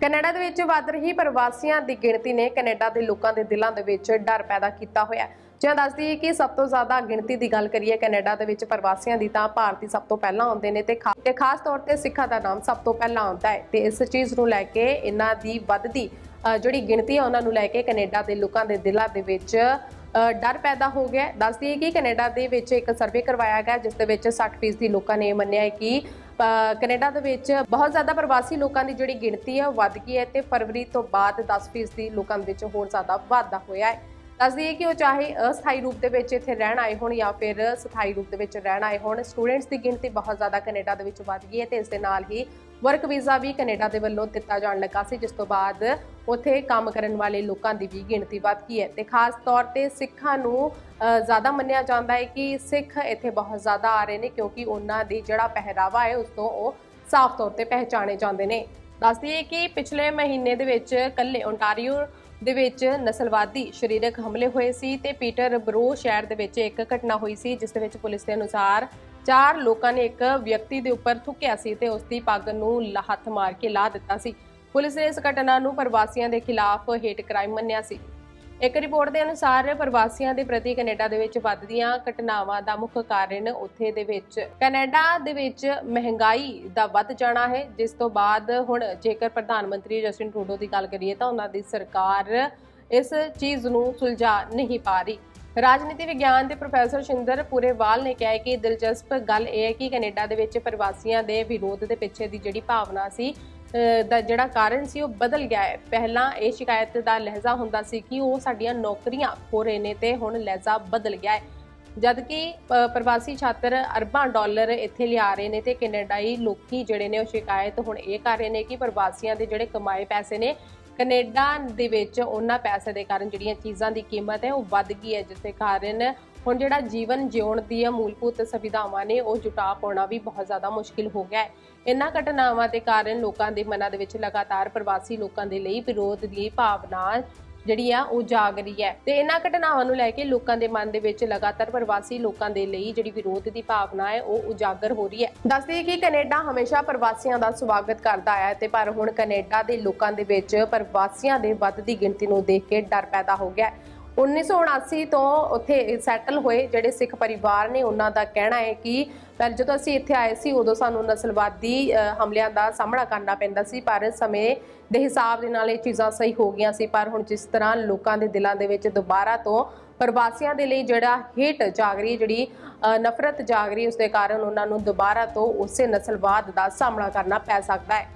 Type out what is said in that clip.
Canada ਦੇ ਵਿੱਚ ਵੱਧ ਰਹੀ ਪ੍ਰਵਾਸੀਆਂ ਦੀ ਗਿਣਤੀ ਨੇ ਕੈਨੇਡਾ ਦੇ ਲੋਕਾਂ ਦੇ ਦਿਲਾਂ ਦੇ ਵਿੱਚ ਡਰ ਪੈਦਾ ਕੀਤਾ ਹੋਇਆ ਹੈ। ਜਿਵੇਂ ਦੱਸਦੀ ਹੈ ਕਿ ਸਭ ਤੋਂ ਜ਼ਿਆਦਾ ਗਿਣਤੀ ਦੀ ਗੱਲ ਕਰੀਏ ਕੈਨੇਡਾ ਦੇ ਵਿੱਚ ਪ੍ਰਵਾਸੀਆਂ ਦੀ, ਤਾਂ ਭਾਰਤੀ ਸਭ ਤੋਂ ਪਹਿਲਾਂ ਆਉਂਦੇ ਨੇ ਤੇ ਖਾ- ਤੇ ਖਾਸ ਤੌਰ ਤੇ ਸਿੱਖਾਂ ਦਾ ਨਾਮ ਸਭ ਤੋਂ ਪਹਿਲਾਂ ਆਉਂਦਾ ਹੈ। ਤੇ ਇਸ ਚੀਜ਼ ਨੂੰ ਲੈ ਕੇ ਇਹਨਾਂ ਦੀ ਵੱਧਦੀ ਜਿਹੜੀ ਗਿਣਤੀ ਹੈ ਉਹਨਾਂ ਨੂੰ ਲੈ ਕੇ ਕੈਨੇਡਾ ਦੇ ਲੋਕਾਂ ਦੇ ਦਿਲਾਂ ਦੇ ਵਿੱਚ ਡਰ ਪੈਦਾ ਹੋ ਗਿਆ ਦੱਸਦੀ ਹੈ ਕਿ ਕੈਨੇਡਾ ਦੇ ਵਿੱਚ ਇੱਕ ਸਰਵੇ ਕਰਵਾਇਆ ਗਿਆ ਜਿਸ ਦੇ ਵਿੱਚ 60% ਲੋਕਾਂ ਨੇ ਮੰਨਿਆ ਹੈ ਕਿ ਕੈਨੇਡਾ ਦੇ ਵਿੱਚ ਬਹੁਤ ਜ਼ਿਆਦਾ ਪ੍ਰਵਾਸੀ ਲੋਕਾਂ ਦੀ ਜਿਹੜੀ ਗਿਣਤੀ ਹੈ ਉਹ ਵੱਧ ਗਈ ਹੈ ਤੇ ਫਰਵਰੀ ਤੋਂ ਬਾਅਦ 10% ਲੋਕਾਂ ਦੇ ਵਿੱਚ ਹੋਰ ਜ਼ਿਆਦਾ ਵਾਧਾ ਹੋਇਆ ਹੈ। ਦੱਸਦੀ ਹੈ ਕਿ ਉਹ ਚਾਹੇ ਅਸਥਾਈ ਰੂਪ ਦੇ ਵਿੱਚ ਇੱਥੇ ਰਹਿਣ ਆਏ ਹੋਣ ਜਾਂ ਫਿਰ ਸਥਾਈ ਰੂਪ ਦੇ ਵਿੱਚ ਰਹਿਣ ਆਏ ਹੋਣ ਸਟੂਡੈਂਟਸ ਦੀ ਗਿਣਤੀ ਬਹੁਤ ਜ਼ਿਆਦਾ ਕੈਨੇਡਾ ਦੇ ਵਿੱਚ ਵੱਧ ਗਈ ਹੈ ਤੇ ਇਸ ਦੇ ਨਾਲ ਹੀ ਵਰਕ ਵੀਜ਼ਾ ਵੀ ਕੈਨੇਡਾ ਦੇ ਵੱਲੋਂ ਦਿੱਤਾ ਜਾਣ ਲੱਗਾ ਸੀ, ਜਿਸ ਤੋਂ ਬਾਅਦ ਉੱਥੇ ਕੰਮ ਕਰਨ ਵਾਲੇ ਲੋਕਾਂ ਦੀ ਵੀ ਗਿਣਤੀ ਵੱਧ ਗਈ ਹੈ ਤੇ ਖਾਸ ਤੌਰ ਤੇ ਸਿੱਖਾਂ ਨੂੰ ਜ਼ਿਆਦਾ ਮੰਨਿਆ ਜਾਂਦਾ ਹੈ ਕਿ ਸਿੱਖ ਇੱਥੇ ਬਹੁਤ ਜ਼ਿਆਦਾ ਆ ਰਹੇ ਨੇ ਕਿਉਂਕਿ ਉਹਨਾਂ ਦੀ ਜਿਹੜਾ ਪਹਿਰਾਵਾ ਹੈ ਉਸ ਤੋਂ ਉਹ ਸਾਫ਼ ਤੌਰ ਤੇ ਪਹਿਚਾਣੇ ਜਾਂਦੇ ਨੇ। ਦੱਸਦੀ ਹੈ ਕਿ ਪਿਛਲੇ ਮਹੀਨੇ ਦੇ ਵਿੱਚ ਕੱਲੇ ਓਨਟਾਰੀਓ ਦੇ ਵਿੱਚ ਨਸਲਵਾਦੀ ਸਰੀਰਕ ਹਮਲੇ ਹੋਏ ਸੀ ਤੇ ਪੀਟਰ ਬਰੋ ਸ਼ਹਿਰ ਦੇ ਵਿੱਚ ਇੱਕ ਘਟਨਾ ਹੋਈ ਸੀ, ਜਿਸ ਦੇ ਵਿੱਚ ਪੁਲਿਸ ਦੇ ਅਨੁਸਾਰ ਚਾਰ ਲੋਕਾਂ ਨੇ ਇੱਕ ਵਿਅਕਤੀ ਦੇ ਉੱਪਰ ਥੁੱਕਿਆ ਸੀ ਤੇ ਉਸ ਦੀ ਪੱਗ ਨੂੰ ਲ- ਹੱਥ ਮਾਰ ਕੇ ਲਾ ਦਿੱਤਾ ਸੀ। ਪੁਲਿਸ ਨੇ ਇਸ ਘਟਨਾ ਨੂੰ ਪ੍ਰਵਾਸੀਆਂ ਦੇ ਖਿਲਾਫ ਹੇਟ ਕ੍ਰਾਈਮ ਮੰਨਿਆ ਸੀ। ਇੱਕ ਰਿਪੋਰਟ ਦੇ ਅਨੁਸਾਰ ਪ੍ਰਵਾਸੀਆਂ ਦੇ ਪ੍ਰਤੀ ਕੈਨੇਡਾ ਦੇ ਵਿੱਚ ਵੱਧਦੀਆਂ ਘਟਨਾਵਾਂ ਦਾ ਮੁੱਖ ਕਾਰਨ ਉੱਥੇ ਦੇ ਵਿੱਚ ਕੈਨੇਡਾ ਦੇ ਵਿੱਚ ਮਹਿੰਗਾਈ ਦਾ ਵੱਧ ਜਾਣਾ ਹੈ, ਜਿਸ ਤੋਂ ਬਾਅਦ ਹੁਣ ਜੇਕਰ ਪ੍ਰਧਾਨ ਮੰਤਰੀ ਜਸਟਿਨ ਟਰੂਡੋ ਦੀ ਗੱਲ ਕਰੀਏ ਤਾਂ ਉਹਨਾਂ ਦੀ ਸਰਕਾਰ ਇਸ ਚੀਜ਼ ਨੂੰ ਸੁਲਝਾ ਨਹੀਂ ਪਾ ਰਹੀ। ਰਾਜਨੀਤੀ ਵਿਗਿਆਨ ਦੇ ਪ੍ਰੋਫੈਸਰ ਸ਼ਿੰਦਰ ਪੂਰੇਵਾਲ ਨੇ ਕਿਹਾ ਕਿ ਦਿਲਚਸਪ ਗੱਲ ਇਹ ਹੈ ਕਿ ਕੈਨੇਡਾ ਦੇ ਵਿੱਚ ਪ੍ਰਵਾਸੀਆਂ ਦੇ ਵਿਰੋਧ ਦੇ ਪਿੱਛੇ ਦੀ ਜਿਹੜੀ ਭਾਵਨਾ ਸੀ ਦਾ ਜਿਹੜਾ ਕਾਰਨ ਸੀ, ਉਹ ਬਦਲ ਗਿਆ ਹੈ। ਪਹਿਲਾਂ ਇਹ ਸ਼ਿਕਾਇਤ ਦਾ ਲਹਿਜ਼ਾ ਹੁੰਦਾ ਸੀ ਕਿ ਉਹ ਸਾਡੀਆਂ ਨੌਕਰੀਆਂ ਖੋ ਰਹੇ ਨੇ ਤੇ ਹੁਣ ਲਹਿਜ਼ਾ ਬਦਲ ਗਿਆ ਹੈ। ਜਦਕਿ ਪ੍ਰਵਾਸੀ ਛਾਤਰ ਅਰਬਾਂ ਡਾਲਰ ਇੱਥੇ ਲਿਆ ਰਹੇ ਨੇ ਤੇ ਕੈਨੇਡਾਈ ਲੋਕੀ ਜਿਹੜੇ ਨੇ, ਉਹ ਸ਼ਿਕਾਇਤ ਹੁਣ ਇਹ ਕਰ ਰਹੇ ਨੇ ਕਿ ਪ੍ਰਵਾਸੀਆਂ ਦੇ ਜਿਹੜੇ ਕਮਾਏ ਪੈਸੇ ਨੇ, ਕੈਨੇਡਾ ਦੇ ਵਿੱਚ ਉਹਨਾਂ ਪੈਸੇ ਦੇ ਕਾਰਨ ਜਿਹੜੀਆਂ ਚੀਜ਼ਾਂ ਦੀ ਕੀਮਤ ਹੈ, ਉਹ ਵੱਧ ਗਈ ਹੈ, ਜਿਸ ਦੇ ਕਾਰਨ ਹੁਣ ਜਿਹੜਾ ਜੀਵਨ ਜਿਉਣ ਦੀ ਮੂਲਭੂਤ ਸੁਵਿਧਾਵਾਂ ਨੇ, ਉਹ ਜੁਟਾ ਪਾਉਣਾ ਵੀ ਬਹੁਤ ਜ਼ਿਆਦਾ ਮੁਸ਼ਕਿਲ ਹੋ ਗਿਆ ਹੈ। ਇਹਨਾਂ ਘਟਨਾਵਾਂ ਦੇ ਕਾਰਨ ਲੋਕਾਂ ਦੇ ਮਨਾਂ ਦੇ ਵਿੱਚ ਲਗਾਤਾਰ ਪ੍ਰਵਾਸੀ ਲੋਕਾਂ ਦੇ ਲਈ ਵਿਰੋਧ ਦੀ ਭਾਵਨਾ ਜਿਹੜੀ ਆ, ਉਹ ਜਾਗ ਰਹੀ ਹੈ। ਤੇ ਇਹਨਾਂ ਘਟਨਾਵਾਂ ਨੂੰ ਲੈ ਕੇ ਲੋਕਾਂ ਦੇ ਮਨ ਦੇ ਵਿੱਚ ਲਗਾਤਾਰ ਪ੍ਰਵਾਸੀ ਲੋਕਾਂ ਦੇ ਲਈ ਜਿਹੜੀ ਵਿਰੋਧ ਦੀ ਭਾਵਨਾ ਹੈ, ਉਹ ਉਜਾਗਰ ਹੋ ਰਹੀ ਹੈ। ਦੱਸਦੀ ਕਿ ਕੈਨੇਡਾ ਹਮੇਸ਼ਾ ਪ੍ਰਵਾਸੀਆਂ ਦਾ ਸਵਾਗਤ ਕਰਦਾ ਆਇਆ ਹੈ ਤੇ ਪਰ ਹੁਣ ਕੈਨੇਡਾ ਦੇ ਲੋਕਾਂ ਦੇ ਵਿੱਚ ਪ੍ਰਵਾਸੀਆਂ ਦੇ ਵੱਧਦੀ ਗਿਣਤੀ ਨੂੰ ਦੇਖ ਕੇ ਡਰ ਪੈਦਾ ਹੋ ਗਿਆ 1979 ਤੋਂ ਉੱਥੇ ਸੈਟਲ ਹੋਏ ਜਿਹੜੇ ਸਿੱਖ ਪਰਿਵਾਰ ਨੇ ਉਹਨਾਂ ਦਾ ਕਹਿਣਾ ਹੈ ਕਿ ਪਰ ਜਦੋਂ ਅਸੀਂ ਇੱਥੇ ਆਏ ਸੀ ਉਦੋਂ ਸਾਨੂੰ ਨਸਲਵਾਦੀ ਹਮਲਿਆਂ ਦਾ ਸਾਹਮਣਾ ਕਰਨਾ ਪੈਂਦਾ ਸੀ ਪਰ ਸਮੇਂ ਦੇ ਹਿਸਾਬ ਦੇ ਨਾਲ ਇਹ ਚੀਜ਼ਾਂ ਸਹੀ ਹੋ ਗਈਆਂ ਸੀ। ਪਰ ਹੁਣ ਜਿਸ ਤਰ੍ਹਾਂ ਲੋਕਾਂ ਦੇ ਦਿਲਾਂ ਦੇ ਵਿੱਚ ਦੁਬਾਰਾ ਤੋਂ ਪ੍ਰਵਾਸੀਆਂ ਦੇ ਲਈ ਜਿਹੜਾ ਹੇਟ ਜਾਗ ਰਹੀ ਜਿਹੜੀ ਨਫ਼ਰਤ ਜਾਗ ਰਹੀ ਹੈ, ਉਸ ਦੇ ਕਾਰਨ ਉਹਨਾਂ ਨੂੰ ਦੁਬਾਰਾ ਤੋਂ ਉਸੇ ਨਸਲਵਾਦ ਦਾ ਸਾਹਮਣਾ ਕਰਨਾ ਪੈ ਸਕਦਾ ਹੈ।